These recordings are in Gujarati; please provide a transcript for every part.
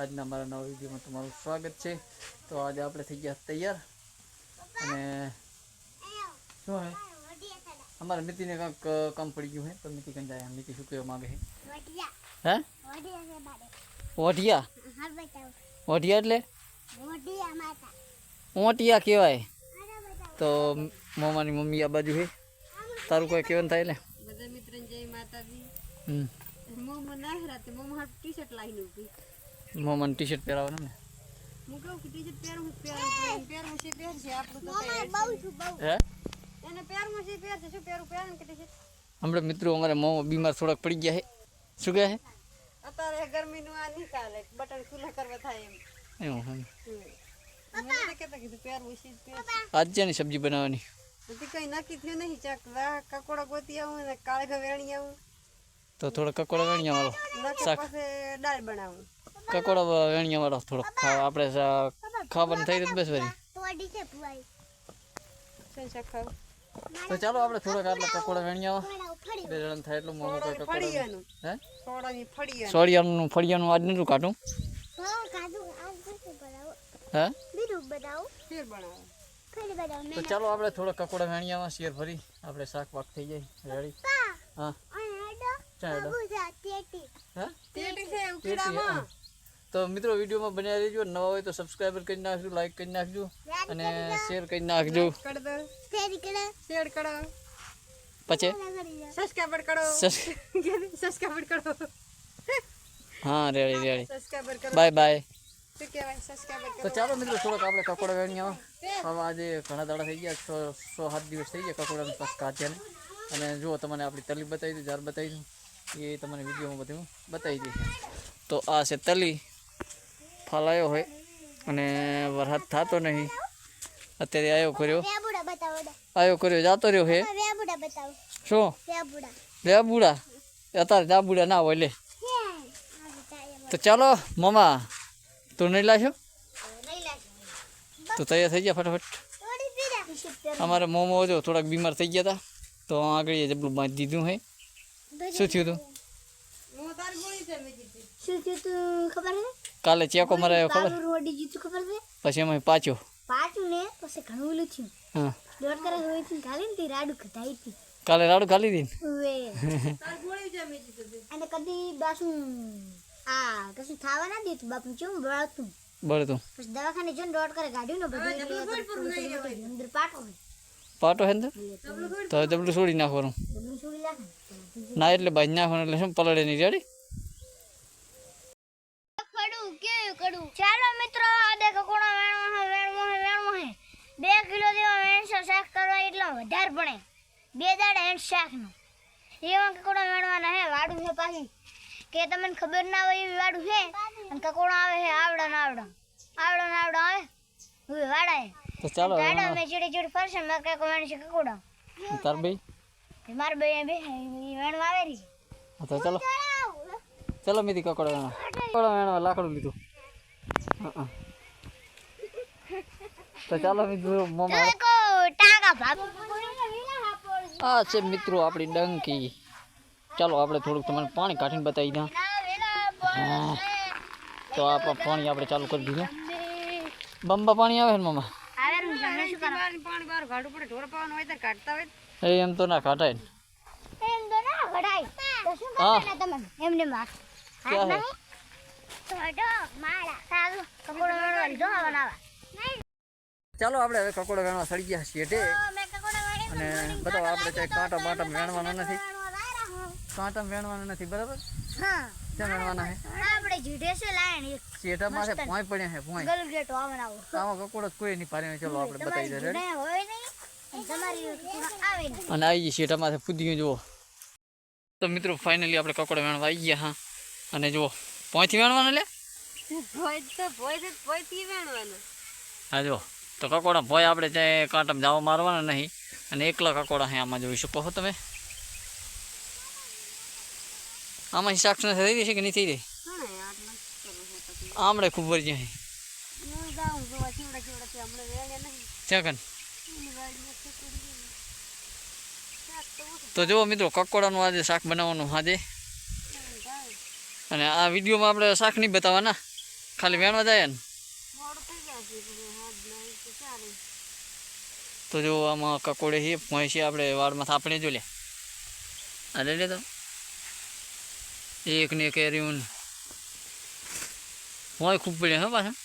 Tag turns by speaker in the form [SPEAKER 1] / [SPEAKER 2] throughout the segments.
[SPEAKER 1] આજના મારા નવા વિડીયોમાં તમારું સ્વાગત છે. તો આજે આપણે થઈ ગયા તૈયાર. અને શું હે અમારા નીતિને કંઈક કામ પડી ગયું હે. તો નીતિ કંઈ જાય. નીતિ શું કહેવા માગે હે? હે? ઓઢિયા ઓઢિયા એટલે? ઓટિયા કહેવાય. તો મોમાની મમ્મી આ બાજુ હે. તારું કોઈ કહેવાનું થાય ને?
[SPEAKER 2] બધા મિત્રોને જય માતાજી.
[SPEAKER 1] હમ.
[SPEAKER 2] મોમો નાહી રાતે મોમો ટી શર્ટ લાવીને ઊભી.
[SPEAKER 1] મોમાને ટી શર્ટ પહેરાવવાનું ને.
[SPEAKER 2] હું કહું કે ટી શર્ટ પહેરવું હું પહેરું પહેરું છે પહેરશે આપણું તો
[SPEAKER 1] હે?
[SPEAKER 2] એને પહેરવું છે પહેરશે. શું પહેરું? પહેરું કે ટી શર્ટ
[SPEAKER 1] હમણાં મિત્રો અમારે મોમો બીમાર થોડાક પડી ગયા છે. શું કહે છે?
[SPEAKER 2] અત્યારે ગરમીનું આ નહીં ચાલે બટન ખુલ્લા કરવા થાય એમ.
[SPEAKER 1] એવું હમ.
[SPEAKER 2] હમ. મને કહેતા કીધું પહેરવું છે
[SPEAKER 1] આજ સબ્જી બનાવવાની.
[SPEAKER 2] તો તે કઈ નક્કી થયું નહીં ચાક રા કકોડા ગોતી આવું ને કાળગા વેણી આવું.
[SPEAKER 1] તો થોડો કકોડા વેણી
[SPEAKER 2] આવો. શાક. દાળ બનાવું.
[SPEAKER 1] કકોડા વેણિયા વાળો થોડો ખાવા. આપણે ખાવાનું થઈ રહ્યું બસ
[SPEAKER 2] ખાવું?
[SPEAKER 1] તો ચાલો આપણે થોડાક આટલા કકોડા વેણિયા બે જણ થાય એટલું મોમો કોઈ કકોડા હે?
[SPEAKER 2] સોડાની ફળિયાનું.
[SPEAKER 1] સોળિયાનું ફળિયાનું આજ નતું કાઢું. હે તો ચાલો આપણે થોડા કકોડા વેણિયામાં શેર ફરી આપણે શાક પાક થઈ જાય. રેડી. હા. ચાલો હે?
[SPEAKER 2] તેટી છે ઉકેડામાં.
[SPEAKER 1] તો મિત્રો વિડીયોમાં બન્યા રહેજો. નવા હોય તો સબસ્ક્રાઈબર કરી નાખજો લાઈક કરી નાખજો અને શેર કરી નાખજો. પછી?
[SPEAKER 2] સબસ્ક્રાઇબર કરો
[SPEAKER 1] સસ-
[SPEAKER 2] કરો.
[SPEAKER 1] હા રેડી રેડી બાય બાય તો ચાલો મિત્રો થોડોક આપણે કકોડા વેણી હવે આજે ઘણા દાડા થઈ ગયા છો સો સાત દિવસ થઈ ગયા કકોડાનું પાસ કાઢ્યાને. અને જુઓ તમને આપણી તલી બતાવી દઉં જાર બતાવી દઉં. એ તમને વિડીયોમાં બધું બતાવી દઈશ. તો આ છે તલી. ફાલાયો હોય અને વરસાદ થતો નહીં. અત્યારે આવ્યો કર્યો. આવ્યો કર્યો જાતો રહ્યો હે. શું? લેબુડા અત્યારે જાબુડા ના હોય લે. તો ચાલો મમા તું નહીં લાશો તો તૈયાર થઈ ગયા ફટાફટ? અમારે મોમો જો થોડાક બીમાર થઈ ગયા હતા તો આગળ જબલું બાંધી દીધું હે. શું થયું હતું
[SPEAKER 2] હું
[SPEAKER 3] શું થયું તું ખબર છે
[SPEAKER 1] કાલે ચેકો મરાયો ખબર?
[SPEAKER 3] રોડી જીતું ખબર છે?
[SPEAKER 1] પછી એમાં પાછો.
[SPEAKER 3] પાછું ને? પછી ઘણું ઓલું થયું.
[SPEAKER 1] હા.
[SPEAKER 3] દોડ કરે હોય છે ખાલી ને રાડુ રાડું હતી.
[SPEAKER 1] કાલે રાડુ ખાલી
[SPEAKER 2] મેં કીધું
[SPEAKER 3] અને કદી બાસું આ કશું થાવા ના દેતું બાપુ ચેવું બળતું?
[SPEAKER 1] બળતું.
[SPEAKER 3] પછી દવાખાને જઈને દોડ કરે ગાડ્યું ને બધું અંદર પાટો હોય.
[SPEAKER 1] પાટો હે ને તો? જબલું છોડી નાખવાનું.
[SPEAKER 3] બધું છોડી નાખે
[SPEAKER 1] ના એટલે બાજ નાખવાનું એટલે શું પલળે નહીં રેડી?
[SPEAKER 3] કેવું કડું ચાલો મિત્રો આ દે કકોડા વેણવા હે વેણવા હે વેણવા હે. બે કિલો જેવા વેણસો શાક કરવા એટલો વધારે પડે. બે દાડા હેન્ડ શાકનો. એવા કકોડા વેણવાના હે વાડું છે પાછી. કે તમને ખબર ના હોય એવી વાડું છે અને કકોડા આવે છે આવડા ના આવડા. આવડા ના આવડા આવે? હવે વાડા
[SPEAKER 1] તો ચાલો
[SPEAKER 3] દાડા મેં ચીડી ચીડી ફરશે મે કઈ વેણ છે કકોડા.
[SPEAKER 1] તાર ભાઈ
[SPEAKER 3] મારે બે બે વેણવા આવે રહી
[SPEAKER 1] તો ચાલો. ચાલો મીધી કકોડા વેણવા કકોડા વેણવા લાકડું લીધું. તો ચાલો મિત્રો આ છે મિત્રો આપણી ડંકી ચાલો આપણે થોડુંક તમને પાણી કાઢીને બતાવી દઉં. તો આ પાણી આપણે ચાલુ કરી દીધું બંબા પાણી આવે ને મામા એમ તો ના કાઢાય ને
[SPEAKER 3] એમ તો ના
[SPEAKER 1] હા.
[SPEAKER 3] એમને માર
[SPEAKER 1] ચાલો, આપણે હવે કકોડા વેણવા સડી ગયા છીએ અને બતાવો, આપણે ચાहे કાંટા બાટા વેણવાના નથી. કાંટા વેણવાના નથી, બરાબર? પાસે પડ્યા છે પોઈ
[SPEAKER 3] ગલગેટો આ
[SPEAKER 1] આમાં કકોડા કોઈ નહીં પારે ચાલો, આપણે બતાવી દે
[SPEAKER 3] જીડે હોય નહીં તમારી આવે
[SPEAKER 1] અને આવી શેઠા માથે ફૂદી જુઓ. તો મિત્રો ફાઇનલી આપણે કકોડા વેણવા આવી ગયા, હા. અને જુઓ પોઈથી વેણવાના લે? હા જુઓ. તો કકોડા ભોય આપણે ત્યાં કાંટામાં જાવા મારવાના નહીં અને એકલા કકોડા હે આમાં જોઈ શકો છો તમે. આમાં શાક નથી થઈ રહી છે કે નહીં થઈ રહી? આમળે ખૂબ
[SPEAKER 2] નહીં.
[SPEAKER 1] ત્યાં
[SPEAKER 2] તો
[SPEAKER 1] જુઓ મિત્રો કકોડાનું આજે શાક બનાવવાનું આજે. અને આ વિડીયોમાં આપણે શાક નહીં બતાવવાના ખાલી વેણવા જાય ને
[SPEAKER 2] તો
[SPEAKER 1] જો આમાં કકોડે છે છે આપણે વાળમાં થાપણે જો લે આ લઈ લે તો એક ને એર્યું ભોંય ખૂબ પડે હા પાછા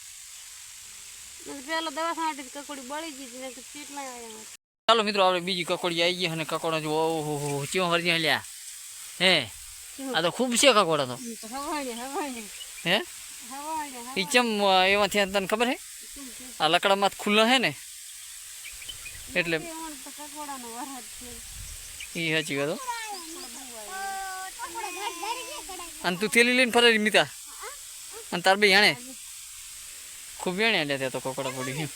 [SPEAKER 1] ચાલો મિત્રો આપણે બીજી કકોડી આવી ગઈ અને કકોડા જો ઓહો ચેવા હરજી લ્યા હે આ તો ખૂબ છે કાકોડા તો હે એ ચમ એવા થયા તને ખબર હે આ લકડામાં ખુલ્લા હે ને એટલે એ સાચી વાત હો. અને તું થેલી લઈને ફરે મિતા અને તાર બે જાણે ખૂબ જાણે લે ત્યાં તો કોકડા પડી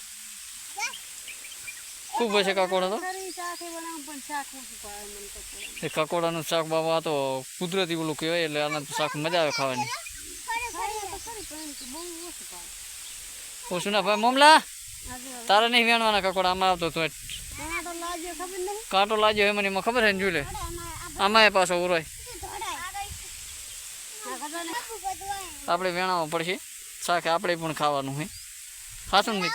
[SPEAKER 1] ખૂબ હશે કાકોડા તો એ કકોડાનું શાક બાબા તો કુદરતી ઓલું કહેવાય એટલે આના તો શાક મજા આવે ખાવાની.
[SPEAKER 2] ઓછું
[SPEAKER 1] ના ભાઈ મમલા તારે નહીં વેણવાના કકોડા આમાં આવતો તો
[SPEAKER 2] લાગ્યો
[SPEAKER 1] કાંટો લાગ્યો હોય મને એમાં ખબર છે ને જોઈ લે. આમાં એ પાછો ઉરોય. આપણે વેણાવવા પડશે. શાક આપણે પણ ખાવાનું હોય. ખાશું ને